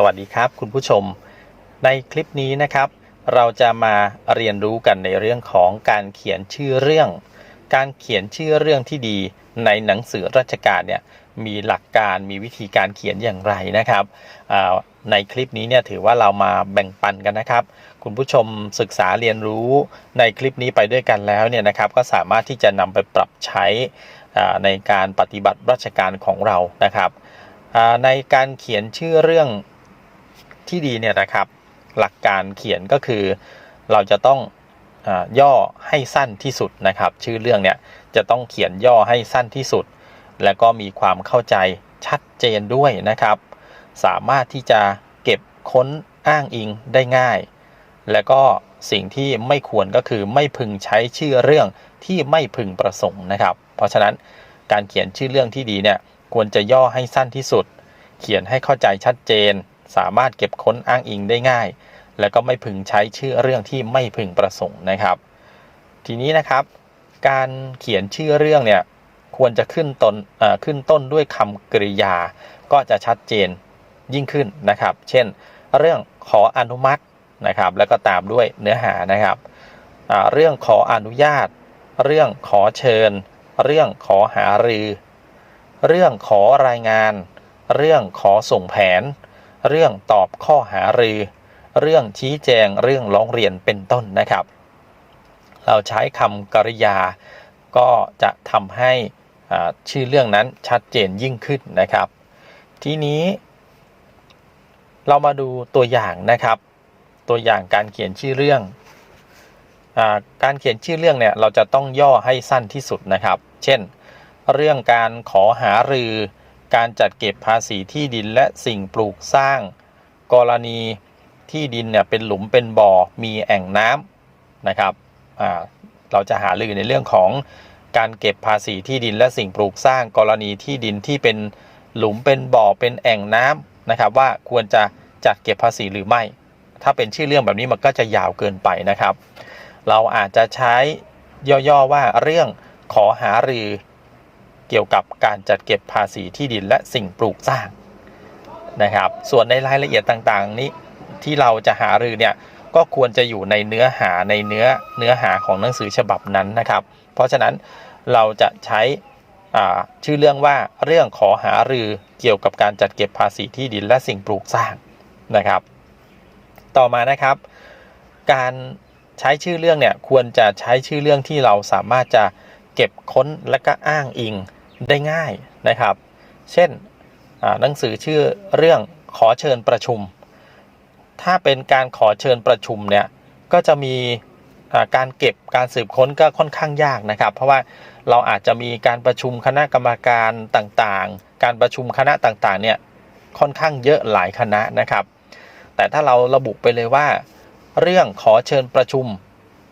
สวัสดีครับคุณผู้ชม ในคลิปนี้นะครับ เราจะมาเรียนรู้กันในเรื่องของการเขียนชื่อเรื่อง การเขียนชื่อเรื่องที่ดีในหนังสือราชการเนี่ยมีหลักการมีวิธีการเขียนอย่างไรนะครับ ในคลิปนี้เนี่ยถือว่าเรามาแบ่งปันกันนะครับ คุณผู้ชมศึกษาเรียนรู้ในคลิปนี้ไปด้วยกันแล้วเนี่ยนะครับก็สามารถที่จะนำไปปรับใช้ในการปฏิบัติราชการของเรานะครับอ่าในการเขียนชื่อเรื่อง ที่ดีเนี่ยนะครับ หลักการเขียนก็คือ เราจะต้องอย่อให้สั้นที่สุดนะครับ ชื่อเรื่องเนี่ยจะต้องเขียนย่อให้สั้นที่สุด และก็มีความเข้าใจชัดเจนด้วยนะครับ สามารถที่จะเก็บค้นอ้างอิงได้ง่าย และก็สิ่งที่ไม่ควรก็คือไม่พึงใช้ชื่อเรื่องที่ไม่พึงประสงค์นะครับ เพราะฉะนั้นการเขียนชื่อเรื่องที่ดีเนี่ยควรจะย่อให้สั้นที่สุด เขียนให้เข้าใจชัดเจน สามารถเก็บค้นอ้างอิงได้ง่าย และก็ไม่พึงใช้ชื่อเรื่องที่ไม่พึงประสงค์นะครับ ทีนี้นะครับ การเขียนชื่อเรื่องเนี่ยควรจะขึ้นต้นขึ้นต้นด้วยคำกริยา ก็จะชัดเจนยิ่งขึ้นนะครับ เช่น เรื่องขออนุมัตินะครับ แล้วก็ตามด้วยเนื้อหานะครับ เรื่องขออนุญาต เรื่องขอเชิญ เรื่องขอหารือ เรื่องขอรายงาน เรื่องขอส่งแผน เรื่องตอบข้อหารือ เรื่องชี้แจงเรื่องร้องเรียนเป็นต้นนะครับ เราใช้คำกริยาก็จะทำให้ชื่อเรื่องนั้นชัดเจนยิ่งขึ้นนะครับ ทีนี้ เรามาดูตัวอย่างนะครับ ตัวอย่างการเขียนชื่อเรื่องอการเขียนชื่อเรื่องเนี่ยเราจะต้องย่อให้สั้นที่สุดนะครับ เช่น เรื่องการขอหารือ การจัดเก็บภาษีที่ดินและสิ่งปลูกสร้าง กรณีที่ดินเนี่ยเป็นหลุมเป็นบ่อมีแอ่งน้ำนะครับเราจะหารือในเรื่องของการเก็บภาษีที่ดินและสิ่งปลูกสร้าง กรณีที่ดินที่เป็นหลุมเป็นบ่อเป็นแอ่งน้ำนะครับ ว่าควรจะจัดเก็บภาษีหรือไม่ ถ้าเป็นชื่อเรื่องแบบนี้มันก็จะยาวเกินไปนะครับ เราอาจจะใช้ย่อๆว่าเรื่องขอหารือ เกี่ยวกับการจัดเก็บภาษีที่ดินและสิ่งปลูกสร้างนะครับ ส่วนในรายละเอียดต่างๆ นี้ที่เราจะหารือเนี่ยก็ควรจะอยู่ในเนื้อหาในเนื้อเนื้อหาของหนังสือฉบับนั้นนะครับ เพราะฉะนั้นเราจะใช้ชื่อเรื่องว่าเรื่องขอหารือเกี่ยวกับการจัดเก็บภาษีที่ดินและสิ่งปลูกสร้างนะครับ ต่อมานะครับ การใช้ชื่อเรื่องเนี่ยควรจะใช้ชื่อเรื่องที่เราสามารถจะเก็บค้นและก็อ้างอิง ได้ง่ายนะครับ เช่นหนังสือชื่อเรื่องขอเชิญประชุม ถ้าเป็นการขอเชิญประชุมเนี่ยก็จะมีการเก็บการสืบค้นก็ค่อนข้างยากนะครับ เพราะว่าเราอาจจะมีการประชุมคณะกรรมการต่างๆ การประชุมคณะต่างๆเนี่ยค่อนข้างเยอะหลายคณะนะครับ แต่ถ้าเราระบุไปเลยว่า เรื่องขอเชิญประชุม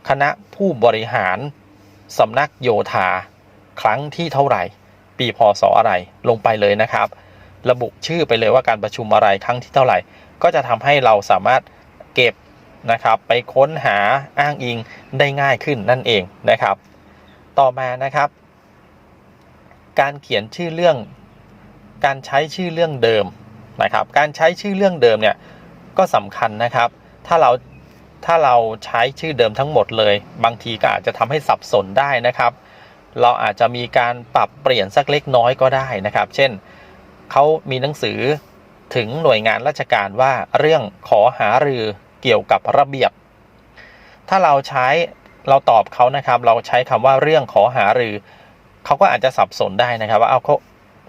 คณะผู้บริหารสำนักโยธา ครั้งที่เท่าไหร่ ปีพศอะไรลงไปเลยนะครับ ระบุชื่อไปเลยว่าการประชุมอะไรครั้งที่เท่าไหร่ ก็จะทำให้เราสามารถเก็บนะครับไปค้นหาอ้างอิงได้ง่ายขึ้นนั่นเองนะครับ ต่อมานะครับ การเขียนชื่อเรื่อง การใช้ชื่อเรื่องเดิมนะครับ การใช้ชื่อเรื่องเดิมเนี่ยก็สำคัญนะครับ ถ้าเราถ้าเราใช้ชื่อเดิมทั้งหมดเลย บางทีก็อาจจะทำให้สับสนได้นะครับ เราอาจจะมีการปรับเปลี่ยนสักเล็กน้อยก็ได้นะครับ เช่นเขามีหนังสือถึงหน่วยงานราชการว่าเรื่องขอหารือเกี่ยวกับระเบียบ ถ้าเราใช้เราตอบเขานะครับ เราใช้คำว่าเรื่องขอหารือเขาก็อาจจะสับสนได้นะครับ ว่าเอาเขา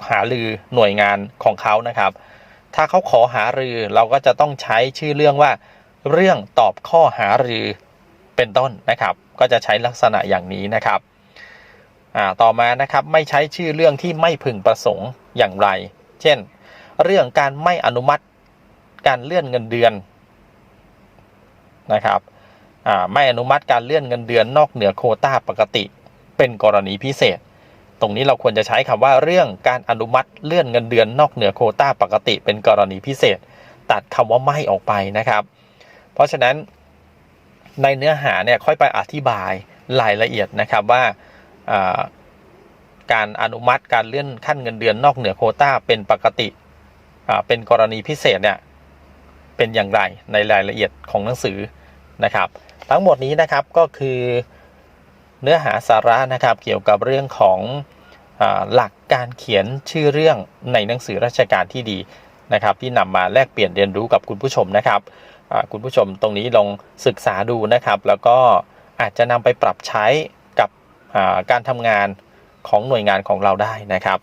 หารือหน่วยงานของเขานะครับ ถ้าเขาขอหารือเราก็จะต้องใช้ชื่อเรื่องว่า เรื่องตอบข้อหารือเป็นต้นนะครับ ก็จะใช้ลักษณะอย่างนี้นะครับ อ่าต่อมานะครับไม่ใช้ชื่อเรื่องที่ไม่พึงประสงค์อย่างไร เช่น เรื่องการไม่อนุมัติการเลื่อนเงินเดือนนะครับไม่อนุมัติการเลื่อนเงินเดือนนอกเหนือโคต้าปกติ เป็นกรณีพิเศษ ตรงนี้เราควรจะใช้คำว่าเรื่องการอนุมัติเลื่อนเงินเดือนนอกเหนือโคต้าปกติ เป็นกรณีพิเศษ ตัดคำว่าไม่ออกไปนะครับ เพราะฉะนั้นในเนื้อหาเนี่ยค่อยไปอธิบายรายละเอียดนะครับว่า การอนุมัติการเลื่อนขั้นเงินเดือนนอกเหนือโคต้าเป็นปกติเป็นกรณีพิเศษเนี่ยเป็นอย่างไรในรายละเอียดของหนังสือนะครับ ทั้งหมดนี้นะครับก็คือเนื้อหาสาระนะครับเกี่ยวกับเรื่องของอหลักการเขียนชื่อเรื่องในหนังสือราชการที่ดีนะครับ ที่นำมาแลกเปลี่ยนเรียนรู้กับคุณผู้ชมนะครับคุณผู้ชมตรงนี้ลองศึกษาดูนะครับ แล้วก็อาจจะนำไปปรับใช้ การทำงานของหน่วยงานของเราได้นะครับ